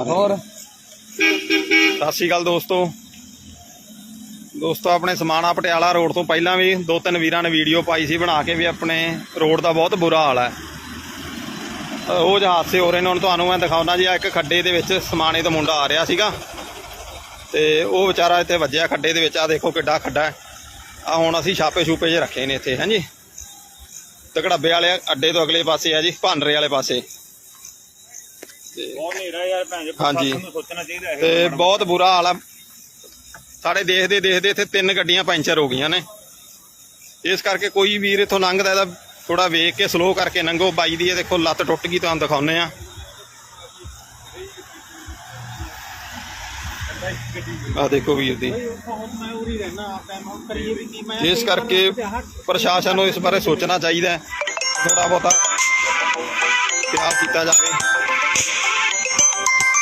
ਹੋਰ? ਸਤਿ ਸ਼੍ਰੀ ਅਕਾਲ ਦੋਸਤੋ। ਦੋਸਤੋ ਆਪਣੇ ਸਮਾਣਾ ਪਟਿਆਲਾ ਰੋਡ ਤੋਂ ਪਹਿਲਾਂ ਵੀ ਦੋ ਤਿੰਨ ਵੀਰਾਂ ਨੇ ਵੀਡੀਓ ਪਾਈ ਸੀ ਬਣਾ ਕੇ ਵੀ ਆਪਣੇ ਰੋਡ ਦਾ ਬਹੁਤ ਬੁਰਾ ਹਾਲ ਹੈ। ਅ, ਉਹ ਹਾਦਸੇ ਹੋ ਰਹੇ ਨੇ ਹੁਣ ਤੁਹਾਨੂੰ ਮੈਂ ਦਿਖਾਉਣਾ ਜੀ ਆ ਇੱਕ ਖੱਡੇ ਦੇ ਵਿੱਚ ਸਮਾਣੇ ਤੋਂ ਮੁੰਡਾ ਆ ਰਿਹਾ ਸੀਗਾ। ਤੇ ਉਹ ਵਿਚਾਰਾ ਇੱਥੇ ਵੱਜਿਆ ਖੱਡੇ ਦੇ ਵਿੱਚ ਆ ਦੇਖੋ ਕਿੱਡਾ ਖੱਡਾ ਹੈ। ਆ ਹੁਣ ਅਸੀਂ ਛਾਪੇ ਛੂਪੇ ਜੇ ਰੱਖੇ ਨੇ ਇੱਥੇ ਹਾਂਜੀ। ਤੇ ਘੜੱਬੇ ਵਾਲੇ ਅੱਡੇ ਤੋਂ ਅਗਲੇ ਪਾਸੇ ਆ ਜੀ ਭਾਂਡਰੇ ਵਾਲੇ ਪਾਸੇ। ਬਹੁਤ ਹਨੇਰਾ ਯਾਰ ਭੈਣ ਜੀ ਹਾਂਜੀ। ਨੂੰ ਸੋਚਣਾ ਚਾਹੀਦਾ ਇਹ ਤੇ ਬਹੁਤ ਬੁਰਾ ਹਾਲ ਆ। ਸਾਡੇ ਦੇਖਦੇ ਦੇਖਦੇ ਇੱਥੇ ਤਿੰਨ ਗੱਡੀਆਂ ਪੈਂਚਰ ਹੋ ਗਈਆਂ ਨੇ। ਇਸ ਕਰਕੇ ਕੋਈ ਵੀਰ ਇੱਥੋਂ ਲੰਘਦਾ ਇਹਦਾ ਥੋੜਾ ਵੇਖ ਕੇ ਸਲੋ ਕਰਕੇ ਲੰਘੋ। ਬਾਈ ਦੀ ਇਹ ਦੇਖੋ ਲੱਤ ਟੁੱਟ ਗਈ ਤੁਹਾਨੂੰ ਦਿਖਾਉਨੇ ਆ ਆ ਦੇਖੋ ਵੀਰ ਦੀ। ਇਸ ਕਰਕੇ ਪ੍ਰਸ਼ਾਸਨ ਨੂੰ ਇਸ ਬਾਰੇ ਸੋਚਣਾ ਚਾਹੀਦਾ ਥੋੜਾ ਬਹੁਤਾ ਪਿਆਰ ਕੀਤਾ ਜਾਵੇ।